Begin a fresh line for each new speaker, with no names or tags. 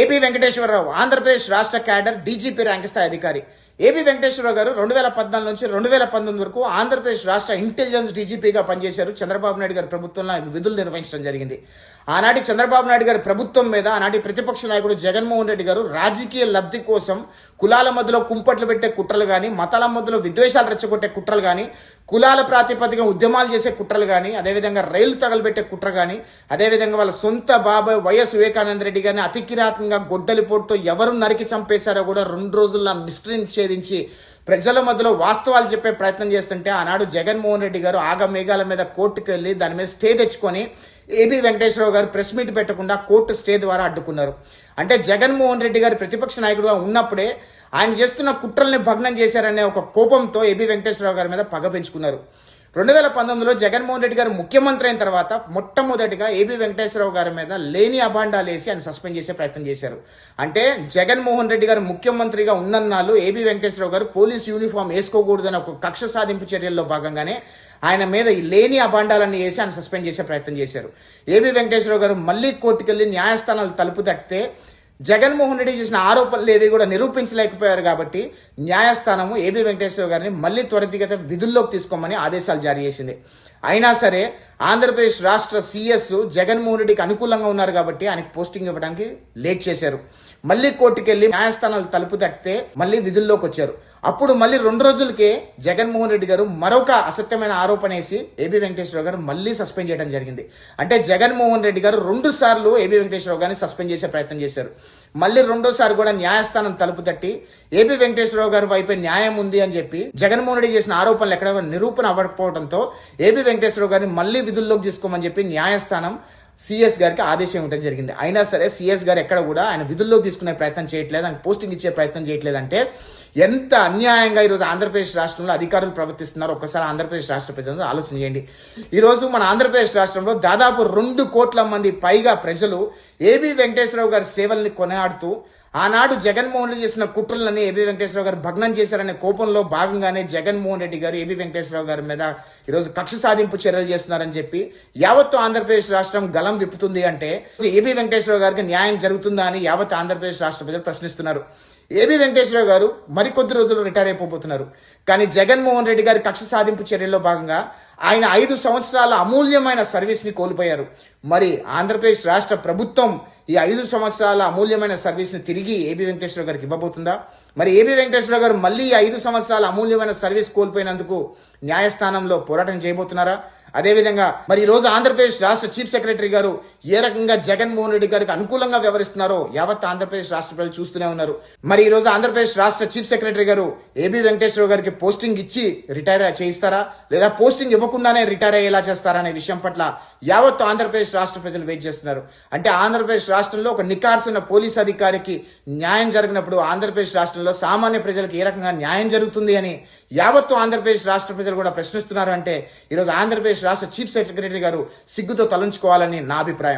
AP Venkateswararao Andhra Pradesh రాష్ట్ర cadre DGP rank స్థాయి అధికారి. ఏపీ వెంకటేశ్వరరావు గారు రెండు వేల పద్నాలుగు నుంచి రెండు వేల పంతొమ్మిది వరకు ఆంధ్రప్రదేశ్ రాష్ట్ర ఇంటెలిజెన్స్ డీజీపీగా పనిచేశారు. చంద్రబాబు నాయుడు గారి ప్రభుత్వంలో ఆయన విధులు నిర్వహించడం జరిగింది. ఆనాటి చంద్రబాబు నాయుడు గారి ప్రభుత్వం మీద ఆనాటి ప్రతిపక్ష నాయకుడు జగన్మోహన్ రెడ్డి గారు రాజకీయ లబ్ధి కోసం కులాల మధ్యలో కుంపట్లు పెట్టే కుట్రలు కానీ మతాల మధ్యలో విద్వేషాలు రెచ్చగొట్టే కుట్రలు కానీ కులాల ప్రాతిపదికన ఉద్యమాలు చేసే కుట్రలు కానీ అదేవిధంగా రైలు తగలబెట్టే కుట్ర కానీ అదేవిధంగా వాళ్ళ సొంత బాబాయ్ వైఎస్ వివేకానంద రెడ్డి గారిని అతికిరాతంగా గొడ్డలిపోటుతో ఎవరు నరికి చంపేశారో కూడా రెండు రోజుల్లో మిస్టరీని ఛేదించి ప్రజల మధ్యలో వాస్తవాలు చెప్పే ప్రయత్నం చేస్తుంటే ఆనాడు జగన్మోహన్ రెడ్డి గారు ఆగ మేఘాల మీద కోర్టుకు వెళ్ళి దాని మీద స్టే తెచ్చుకొని ఏబి వెంకటేశ్వరరావు గారు ప్రెస్ మీట్ పెట్టకుండా కోర్టు స్టే ద్వారా అడ్డుకున్నారు. అంటే జగన్మోహన్ రెడ్డి గారు ప్రతిపక్ష నాయకుడుగా ఉన్నప్పుడే ఆయన చేస్తున్న కుట్రల్ని భగ్నం చేశారనే ఒక కోపంతో ఏబి వెంకటేశ్వరరావు గారి మీద పగ పెంచుకున్నారు. రెండు వేల పంతొమ్మిదిలో జగన్మోహన్ రెడ్డి గారు ముఖ్యమంత్రి అయిన తర్వాత మొట్టమొదటిగా ఏబి వెంకటేశ్వరరావు గారి మీద లేని అభాండాలు వేసి ఆయన సస్పెండ్ చేసే ప్రయత్నం చేశారు. అంటే జగన్మోహన్ రెడ్డి గారు ముఖ్యమంత్రిగా ఉన్నన్నాళ్ళు ఏబి వెంకటేశ్వరరావు గారు పోలీస్ యూనిఫామ్ వేసుకోకూడదని ఒక కక్ష సాధింపు చర్యల్లో భాగంగానే ఆయన మీద ఈ లేని అభాండాలన్నీ వేసి ఆయన సస్పెండ్ చేసే ప్రయత్నం చేశారు. ఏబి వెంకటేశ్వరరావు గారు మళ్ళీ కోర్టుకెళ్ళి న్యాయస్థానాలు తలుపు తట్టితే జగన్మోహన్ రెడ్డి చేసిన ఆరోపణలు ఏవి కూడా నిరూపించలేకపోయారు కాబట్టి న్యాయస్థానము ఏబి వెంకటేశ్వర గారిని మళ్ళీ త్వరితగత విధుల్లోకి తీసుకోమని ఆదేశాలు జారీ చేసింది. అయినా సరే ఆంధ్రప్రదేశ్ రాష్ట్ర సీఎస్ జగన్మోహన్ రెడ్డికి అనుకూలంగా ఉన్నారు కాబట్టి ఆయనకు పోస్టింగ్ ఇవ్వడానికి లేట్ చేశారు. మళ్ళీ కోర్టుకెళ్ళి న్యాయస్థానాలు తలుపు తట్టితే మళ్ళీ విధుల్లోకి వచ్చారు. అప్పుడు మళ్ళీ రెండు రోజులకే జగన్మోహన్ రెడ్డి గారు మరొక అసత్యమైన ఆరోపణ వేసి ఏబి వెంకటేశ్వరరావు గారు మళ్ళీ సస్పెండ్ చేయడం జరిగింది. అంటే జగన్మోహన్ రెడ్డి గారు రెండు సార్లు ఏబి వెంకటేశ్వరరావు గారిని సస్పెండ్ చేసే ప్రయత్నం చేశారు. మళ్ళీ రెండోసారి కూడా న్యాయస్థానం తలుపు తట్టి ఏపీ వెంకటేశ్వరరావు గారి వైపే న్యాయం ఉంది అని చెప్పి జగన్మోహన్ రెడ్డి చేసిన ఆరోపణలు ఎక్కడ నిరూపణ అవ్వకపోవడంతో ఏపీ వెంకటేశ్వరరావు గారిని మళ్ళీ విధుల్లోకి తీసుకోమని చెప్పి న్యాయస్థానం సిఎస్ గారికి ఆదేశం ఇవ్వడం జరిగింది. అయినా సరే సిఎస్ గారు ఎక్కడ కూడా ఆయన విధుల్లోకి తీసుకునే ప్రయత్నం చేయట్లేదు ఆయన పోస్టింగ్ ఇచ్చే ప్రయత్నం చేయట్లేదంటే ఎంత అన్యాయంగా ఈరోజు ఆంధ్రప్రదేశ్ రాష్ట్రంలో అధికారులు ప్రవర్తిస్తున్నారు ఒక్కసారి ఆంధ్రప్రదేశ్ రాష్ట్ర ప్రజలు ఆలోచన చేయండి. ఈరోజు మన ఆంధ్రప్రదేశ్ రాష్ట్రంలో దాదాపు రెండు కోట్ల మంది పైగా ప్రజలు ఏబి వెంకటేశ్వరరావు గారి సేవల్ని కొనియాడుతూ ఆనాడు జగన్మోహన్ రెడ్డి చేసిన కుట్రలని ఏబి వెంకటేశ్వరరావు గారు భగ్నం చేశారనే కోపంలో భాగంగానే జగన్మోహన్ రెడ్డి గారు ఏబి వెంకటేశ్వరరావు గారి మీద ఈరోజు కక్ష సాధింపు చర్యలు చేస్తున్నారని చెప్పి యావత్తు ఆంధ్రప్రదేశ్ రాష్ట్రం గలం విప్పుతుంది అంటే ఏబి వెంకటేశ్వరరావు గారికి న్యాయం జరుగుతుందా అని యావత్ ఆంధ్రప్రదేశ్ రాష్ట్ర ప్రజలు ప్రశ్నిస్తున్నారు. ఏబి వెంకటేశ్వరరావు గారు మరికొద్ది రోజుల్లో రిటైర్ అయిపోతున్నారు కానీ జగన్మోహన్ రెడ్డి గారి కక్ష సాధింపు చర్యల్లో భాగంగా ఆయన ఐదు సంవత్సరాల అమూల్యమైన సర్వీస్ని కోల్పోయారు. మరి ఆంధ్రప్రదేశ్ రాష్ట్ర ప్రభుత్వం ఈ ఐదు సంవత్సరాల అమూల్యమైన సర్వీస్ని తిరిగి ఏబి వెంకటేశ్వర గారికి ఇవ్వబోతుందా? మరి ఏబి వెంకటేశ్వర గారు మళ్ళీ ఈ ఐదు సంవత్సరాల అమూల్యమైన సర్వీస్ కోల్పోయినందుకు న్యాయస్థానంలో పోరాటం చేయబోతున్నారా? అదేవిధంగా మరి ఈ రోజు ఆంధ్రప్రదేశ్ రాష్ట్ర చీఫ్ సెక్రటరీ గారు ఏ రకంగా జగన్మోహన్ రెడ్డి గారికి అనుకూలంగా వ్యవహరిస్తున్నారో యావత్ ఆంధ్రప్రదేశ్ రాష్ట్ర ప్రజలు చూస్తూనే ఉన్నారు. మరి ఈ రోజు ఆంధ్రప్రదేశ్ రాష్ట్ర చీఫ్ సెక్రటరీ గారు ఏబి వెంకటేశ్వర గారికి పోస్టింగ్ ఇచ్చి రిటైర్ చేయిస్తారా? లేదా పోస్టింగ్ ఇవ్వకుండానే రిటైర్ అయ్యేలా చేస్తారనే విషయం పట్ల యావత్ ఆంధ్రప్రదేశ్ రాష్ట్ర ప్రజలు వెయిట్ చేస్తున్నారు. అంటే ఆంధ్రప్రదేశ్ రాష్ట్రంలో ఒక నికార్సిన పోలీస్ అధికారికి న్యాయం జరిగినప్పుడు ఆంధ్రప్రదేశ్ రాష్ట్రంలో సామాన్య ప్రజలకు ఏ రకంగా న్యాయం జరుగుతుంది అని యావత్తు ఆంధ్రప్రదేశ్ రాష్ట్ర ప్రజలు కూడా ప్రశ్నిస్తున్నారు అంటే ఈరోజు ఆంధ్రప్రదేశ్ రాష్ట్ర చీఫ్ సెక్రటరీ గారు సిగ్గుతో తలంచుకోవాలని నా అభిప్రాయం.